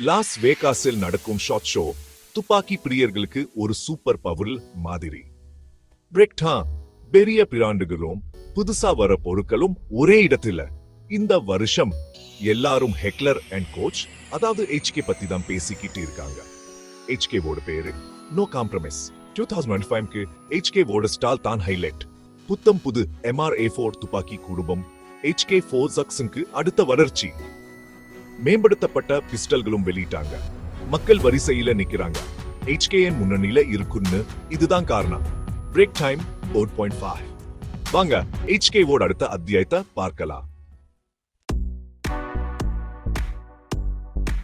Loss வேகாஸில் நடக்கும் short show துப்பாக்கி பிரியர்களுக்கு ஒரு சூப்பர் பவர் மாதிரி பிரெக்டா பெரிய பிராண்டுகளும் புதுசா வர பொருட்களும் ஒரே இடத்துல இந்த வருஷம் எல்லாரும் ஹெக்லர் அண்ட் கோச் அதாவது ஹெச்கே பத்தி தான் பேசிக்கிட்டு இருக்காங்க ஹெச்கேவோட பேரு நோ காம்ப்ரமைஸ் டூ தௌசண்ட் ஃபைவ்க்கு ஹெச்கேவோட ஸ்டால் தான் ஹைலைட் புத்தம் புது எம்ஆர் ஏ ஃபோர் துப்பாக்கி குடும்பம் ஹெச்கே ஃபோர் சக்ஸுக்கு அடுத்த வளர்ச்சி மேம்படுத்தப்பட்ட பிஸ்டல்களும் வெளியிட்டாங்க. மக்கள் வரிசையில நிக்கிறாங்க. ஹெச்கேஎன் முன்னணியில இருக்குன்னு இதுதான் காரணம். Break time four point five வாங்க HKவோட அடுத்த அத்தியாயத்தை பார்க்கலாம்.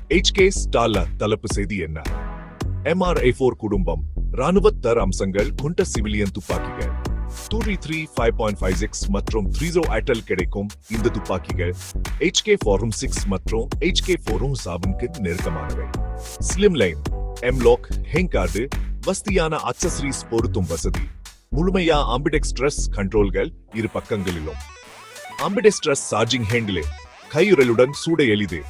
ஹெச்கே ஸ்டால தலைப்பு செய்தி என்ன? எம்ஆர்ஐ ஃபோர் குடும்பம் ராணுவ தர அம்சங்கள் கொண்ட சிவிலியன் துப்பாக்கிகள். Two three five point five six மற்றும் த்ரீ ஜோ ஐட்டல் கிடைக்கும் இந்த துப்பாக்கிகள். HK ஃபோரும் சிக்ஸ் மற்றும் HK ஃபோரும் சாபனுக்கு நெருக்கமானவை. Slim line M LOK handguard வசதியான அக்சசரிஸ் பொருத்தும் வசதி. முழுமையா ஆம்பிடெக்ஸ்ட்ரஸ் கண்ட்ரோல்கள் இரு பக்கங்களிலும். ஆம்பிடெக்ஸ்ட்ரஸ் சார்ஜிங் ஹேண்டிலே கையுறலுடன் சூட எளிது.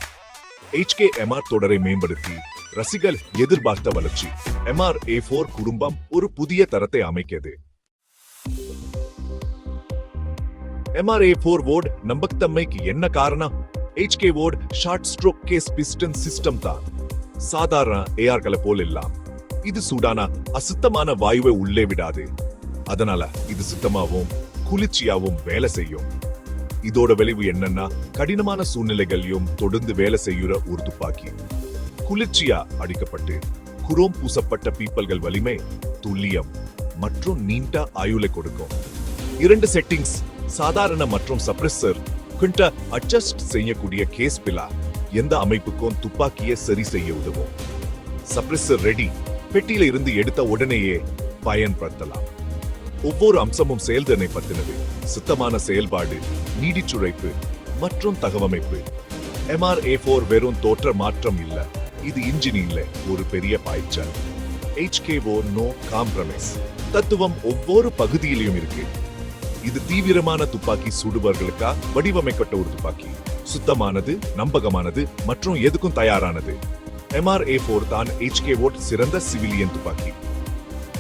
ஹெச்கே எம்ஆர் தொடரை மேம்படுத்தி ரசிகர் எதிர்பார்த்த வளர்ச்சி. எம்ஆர் ஏ ஃபோர் குடும்பம் ஒரு புதிய தரத்தை அமைக்கிறது. எம்ஆர்ஏ ஃபோர் வோர்ட் நம்பகத்தன்மைக்கு என்ன காரணம்? HK word short stroke gas piston system தான். சாதாரண ஏஆர்களை போல் இல்லாம் இது சூடான அசுத்தமான வாயுவை உள்ளே விடாது. அதனால இது சுத்தமாகவும் குளிர்ச்சியாகவும் வேலை செய்யும். இதோட விளைவு என்னன்னா கடினமான சூழ்நிலைகளையும் தொடர்ந்து வேலை செய்யுற ஒரு துப்பாக்கி. குளிர்ச்சியா அடிக்கப்பட்டு குரோம் பூசப்பட்ட பீப்பல்கள் வலிமை துல்லியம் மற்றும் நீண்ட ஆயுளை கொடுக்கும். இரண்டு செட்டிங்ஸ் சாதாரண மற்றும் சப்ரெசர் கிண்ட அட்ஜஸ்ட் செய்யக்கூடிய கேஸ் பிலா எந்த அமைப்புக்கும் துப்பாக்கியை சரி செய்ய உதவும். சப்ரெசர் ரெடி பெட்டியில இருந்து எடுத்த உடனேயே பயன்படுத்தலாம். ஒவ்வொரு அம்சமும் செயல்திறனை பத்தினது சுத்தமான செயல்பாடு நீடிச்சுழைப்பு மற்றும் தகவமைப்பு. எம்ஆர்ஏ ஃபோர் வெறும் தோற்ற மாற்றம் இல்ல இது இன்ஜின் இல்ல ஒரு பெரிய பாய்ச்சல். HKO நோ காம்ப்ரமைஸ் தத்துவம் ஒவ்வொரு பகுதியிலும் இருக்கு. இது தீவிரமான துப்பாக்கி சுடுபவர்களுக்கா? வடிவமைக்கப்பட்ட ஒரு துப்பாக்கி. சுத்தமானது நம்பகமானது மற்றும் எதுக்கும் தயாரானது. எம்ஆர்ஏ போர் தான் ஹெச்கே வோட் சிறந்த சிவிலியன் துப்பாக்கி.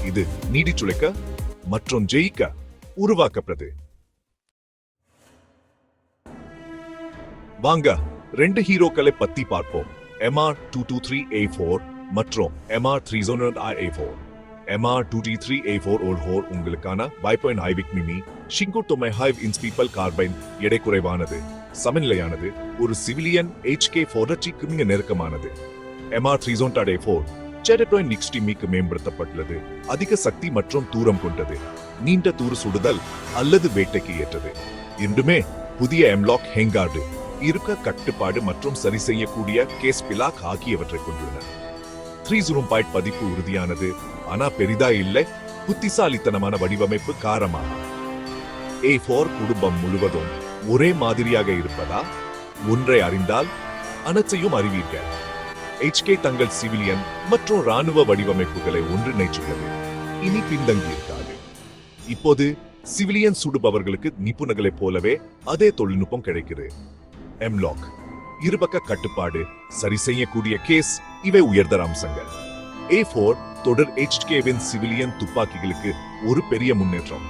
இது நீடிச்சுழைக்க மற்றும் ஜெயிக்க உருவாக்கப்பட்டது. வாங்க ரெண்டு ஹீரோக்களை பத்தி பார்ப்போம். MR two two three A four மற்றும் MR three A four MR two D three A four ஓல் ஹோர் உங்களுக்கான பைபாயின் ஹைவிக் மிமி ஷிங்கோ ஹைவ் இன்ஸ் பீப்பல் கார்பைன் எடை குறைவானது சமநிலையானது ஒரு சிவிலியன் HK ஃபோரட்சிக்கு மிக நெருக்கமானது. எம்ஆர் த்ரீ ஜோன் டே ஃபோர் ஜெரட்ராய் நிக்ஸ்டிமிக்கு மேம்படுத்தப்பட்டுள்ளது. அதிக சக்தி மற்றும் தூரம் கொண்டது. நீண்ட தூர சுடுதல் அல்லது வேட்டைக்கு ஏற்றது. இன்றுமே புதிய எம்லாக் ஹெங்கார்டு இருக்க கட்டுப்பாடு மற்றும் சரி செய்யக்கூடிய கேஸ் பிலாக் ஆகியவற்றை கொண்டுள்ளன. த்ரீ ஜீரோ பாயிண்ட் பதிப்பு உறுதியானது. ஆனா பெரிதா இல்லை. புத்திசாலித்தனமான வடிவமைப்பு காரமாக ஏ ஃபோர் குடும்பம் முழுவதும் ஒரே மாதிரியாக இருப்பதா? ஒன்றை அறிந்தால் அனைத்தையும் அறிவீர்கள். ஹெச்கே தங்கள் சிவிலியன் மற்றும் ராணுவ வடிவமைப்புகளை ஒன்றிணைச்சுள்ளது இனி பின்தங்கி இருக்காது இப்போது சிவிலியன் சுடுபவர்களுக்கு நிபுணர்களைப் போலவே அதே தொழில்நுட்பம் கிடைக்கிறது எம்லாக் இருபக்க கட்டுப்பாடு சரி செய்யக்கூடிய கேஸ் இவை உயர்தர அம்சங்கள். ஏ போர் தொடர் ஹெச்கேவின் சிவிலியன் துப்பாக்கிகளுக்கு ஒரு பெரிய முன்னேற்றம்.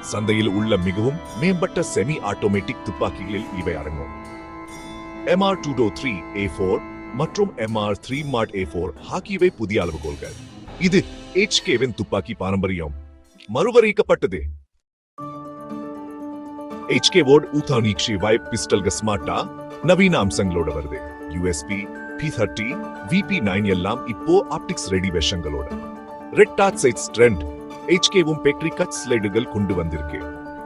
சந்தையில் உள்ள மிகவும் மேம்பட்ட செமி ஆட்டோமேட்டிக் துப்பாக்கிகளில் இவை அடங்கும். MR two two three A four மற்றும் எம்ஆர் த்ரீ மார்ட் ஏ ஃபோர் ஆகியவை புதிய அளவுகோல்கள். இது ஹெச்கேவின் துப்பாக்கி பாரம்பரியம். மறுவரைக்கப்பட்டது ஹெச்கே வோர்ட் ஊத்தானீக்ஷி வைப் பிஸ்டல்க ஸ்மார்ட்டா நவீன அம்சங்களோட வருது. USP P thirty VP nine எல்லாம் இப்போ ஆப்டிக்ஸ் ரெடி வேஷங்களோட. ரெட் டாட் சைட்ஸ் ட்ரெண்ட் ஹெச்கேவும் பெட்ரி கட் ஸ்லைடுகள் கொண்டு வந்திருக்கு.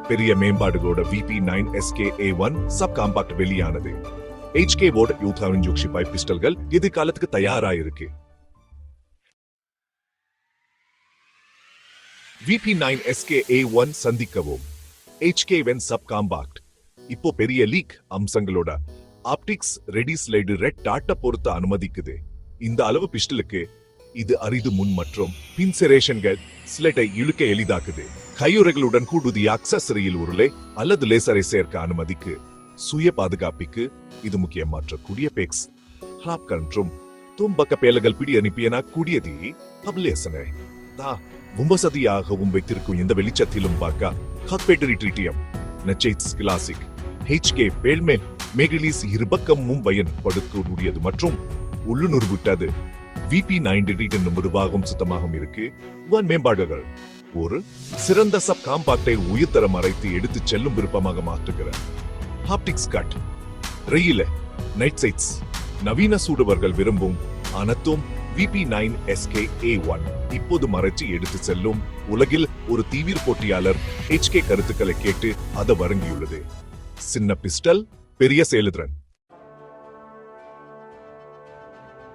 பெரிய மேம்பாடுகளோட VP nine SK A one subcompact வெளியானது. HK வோர்ட் யூத்தாவின் ஜோக்ஷி பைப் பிஸ்டல்கள் எதிர்காலத்துக்கு தயாராயிருக்கு. VP nine SK A one சந்திக்கவும். HK வென் சப் காம்பாக்ட் இப்போ பெரிய லீக் அம்சங்களோட ஆப்டிக்ஸ் ரெடி ஸ்லைடு ரெட் டாட்டை பொறுத்து அனுமதிக்குது. இந்த அளவு பிஸ்டலுக்கு இது அரிது முன் மற்றும் பின்செரேஷன்கள் இழுக்க எளிதாக்குது. கையுறைகளுடன் கூடுதி அக்சசரியில் உருளை அல்லது லேசரை சேர்க்க அனுமதிக்கு. சுய பாதுகாப்புக்கு இது முக்கியமற்ற கூடிய பெக்ஸ். ஹாப் கன்றும் தும்பக்க பேலகள் பிடி அனுப்பியனா கூடியதி பப்லேசனை தா உம்பசதியாகவும் வைத்திருக்கும் எந்த வெளிச்சத்திலும் பார்க்க ஹக்பேட்டரி ட்ரீட்டியம் நச்சைட்ஸ் கிளாசிக் ஹெச்கே பேல்மேன் மெகிலிஸ் இருபக்கமும் பயன்படுத்தக்கூடியது மற்றும் உள்ளுணர்வு விட்டது. விபி நைன்டி என்னும் நிர்வாகம் சுத்தமாகவும் இருக்கு. ஒன் மேம்பாடுகள். ஒரு சிறந்த சப் காம்பாக்டை உயர்தரம் அரைத்து எடுத்து செல்லும் விருப்பமாக மாற்றுகிற. ஹாப்டிக்ஸ் கட் ரெயில நைட் சைட்ஸ் நவீன சூடுவர்கள் விரும்பும் அனத்தும் VP nine SK A one இப்போது மறைச்சு எடுத்து செல்லும் உலகில் ஒரு தீவிர போட்டியாளர் ஹெச்கே கருத்துக்களை கேட்டு அதை வழங்கியுள்ளது. சின்ன பிஸ்டல் பெரிய செயலுதிறன்.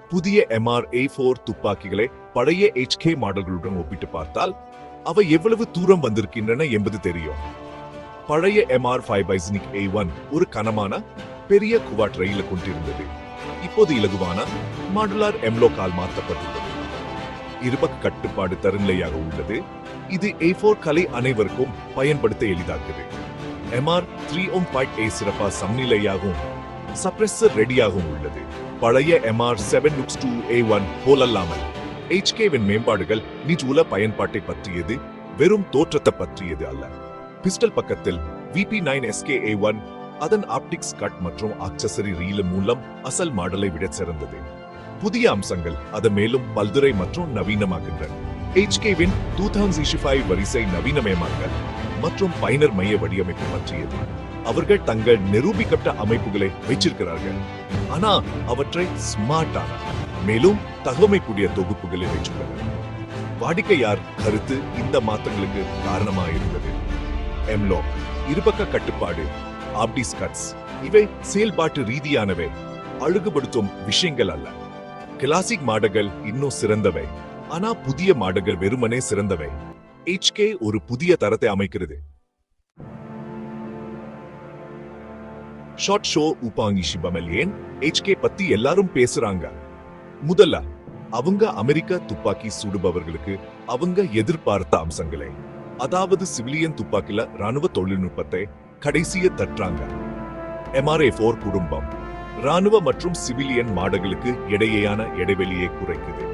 புதிய எம்ஆர் ஏ போர் துப்பாக்கிகளை பழைய ஹெச்கே மாடல்களுடன் ஒப்பிட்டு பார்த்தால் அவை எவ்வளவு தூரம் வந்திருக்கின்றன என்பது தெரியும். பழைய எம்ஆர் ஃபைவ் பைசனிக் ஏ ஒன் ஒரு கனமான பெரிய குவாட் ரயில கொண்டிருந்தது. இப்போது இலகுவான மாடுலார் எம்லோக்கால் மாற்றப்பட்டுள்ளது. இருபக் கட்டுப்பாடு தரநிலையாக உள்ளது. இது ஏ போர் கலை அனைவருக்கும் பயன்படுத்த எளிதாக்குது. எம்ஆர் த்ரீ ஓம் பாயிண்ட் ஏ சிறப்பா சமநிலையாகவும் சப்ரெசர் ரெடியாகவும் உள்ளது. பழைய MR seven looks to A one போலல்லாமல் ஹெச்கேவின் மேம்பாடுகள் நிஜூல பயன்பாட்டை பற்றியது வெறும் தோற்றத்தை பற்றியது அல்ல. பிஸ்டல் பக்கத்தில் VP nine SK A one அதன் ஆப்டிக்ஸ் கட் மற்றும் ஆக்சசரி ரீல மூலம் அசல் மாடலை விட சிறந்தது. புதிய அம்சங்கள் அதை மேலும் பல்துறை மற்றும் நவீனமாகின்றன ஹெச்கேவின் டூ தௌசண்ட் ஃபைவ் வரிசை நவீனமயமாக்கல் மற்றும் பயனர் மைய வடிவமைப்பு பற்றியது. அவர்கள் தங்கள் நிரூபிக்கப்பட்ட அமைப்புகளை வைச்சிருக்கிறார்கள் ஆனா அவற்றை ஸ்மார்ட்டான மேலும் தகவமைக்கூடிய தொகுப்புகளில் வைச்சுள்ளனர் வாடிக்கையார் கருத்து இந்த மாற்றங்களுக்கு காரணமாயிருந்தது எம்லோ இருபக்க கட்டுப்பாடு ஆப்டிஸ் கட்ஸ் இவை செயல்பாட்டு ரீதியானவை அழகுபடுத்தும் விஷயங்கள் அல்ல. கிளாசிக் மாடங்கள் இன்னும் சிறந்தவை ஆனா புதிய மாடங்கள் வெறுமனே சிறந்தவை. எச்கே ஒரு புதிய தரத்தை அமைக்கிறது. ஷார்ட் ஷோ உபாங்கி சிபமலியன் ஏன் பத்தி எல்லாரும் பேசுறாங்க. முதல்ல அவங்க அமெரிக்க துப்பாக்கி சுடுபவர்களுக்கு அவங்க எதிர்பார்த்த அம்சங்களை அதாவது சிவிலியன் துப்பாக்கில ராணுவ தொழில்நுட்பத்தை கடைசிய தட்டுறாங்க. எம்ஆர்ஏ போர் குடும்பம் ராணுவ மற்றும் சிவிலியன் மாடுகளுக்கு இடையேயான இடைவெளியை குறைக்குது.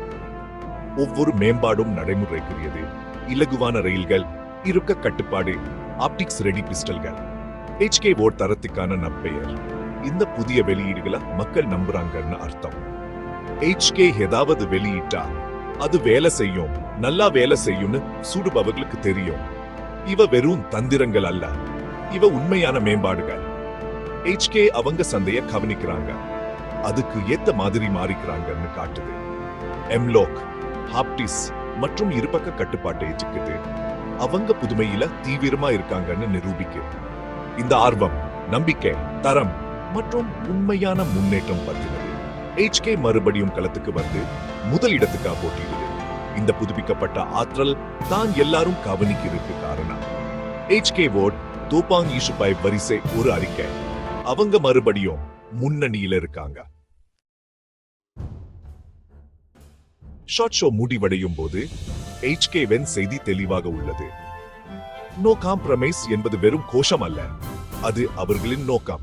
ஒவ்வொரு மேம்பாடும் நடைமுறைக்குரியது. இலகுவான ரயில்கள் இருக்க கட்டுப்பாடு ஆப்டிக்ஸ் ரெடி பிஸ்டல்கள். ஹெச்கே போர்ட் தரத்துக்கான நற்பெயர். இந்த புதிய வெளியீடுகளை மக்கள் நம்புறாங்கன்னு அர்த்தம். ஹெச்கே ஏதாவது வெளியிட்டா அது வேலை செய்யும் நல்லா வேலை செய்யும்னு சூடுபவர்களுக்கு தெரியும். இவ வெறும் தந்திரங்கள் அல்ல இவ உண்மையான மேம்பாடுகள். ஹெச்கே அவங்க சந்தைய கவனிக்கிறாங்க. அதுக்கு ஏத்த மாதிரி மாறிக்கிறாங்கன்னு காட்டுது. எம்லோக் ஹாப்டிஸ் மற்றும் இருபக்க கட்டுப்பாட்டை எச்சுக்குது அவங்க புதுமையில தீவிரமா இருக்காங்கன்னு நிரூபிக்கு. இந்த ஆர்வம் நம்பிக்கை தரம் மற்றும் உண்மையான முன்னேற்றம் பற்றினது. ஹெச்கே மறுபடியும் களத்துக்கு வந்து முதல் இடத்துக்கா போட்டியிடுது. இந்த புதுப்பிக்கப்பட்ட ஆற்றல் தான் எல்லாரும் கவனிக்கிறதுக்கு காரணம். ஹெச்கே வோட் தோப்பாங் ஈஷுபாய் வரிசை ஒரு அறிக்கை. அவங்க மறுபடியும் முன்னணியில இருக்காங்க. ஷார்ட் ஷோ முடிவடையும் போது HK-வின் செய்தி தெளிவாக உள்ளது. நோ காம்ப்ரமைஸ் என்பது வெறும் கோஷம் அல்ல. அது அவர்களின் நோக்கம்.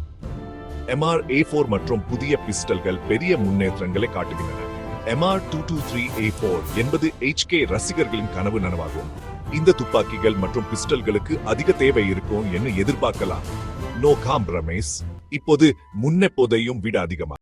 எம்ஆர் ஏ ஃபோர் மற்றும் புதிய பிஸ்டல்கள் பெரிய முன்னேற்றங்களை காட்டுகின்றன. MR two two three A four என்பது ஹெச்கே ரசிகர்களின் கனவு நனவாகும். இந்த துப்பாக்கிகள் மற்றும் பிஸ்டல்களுக்கு அதிக தேவை இருக்கும் என்று எதிர்பார்க்கலாம். நோ காம்ப்ரமைஸ் இப்போது முன்னெப்போதையும் விட அதிகமா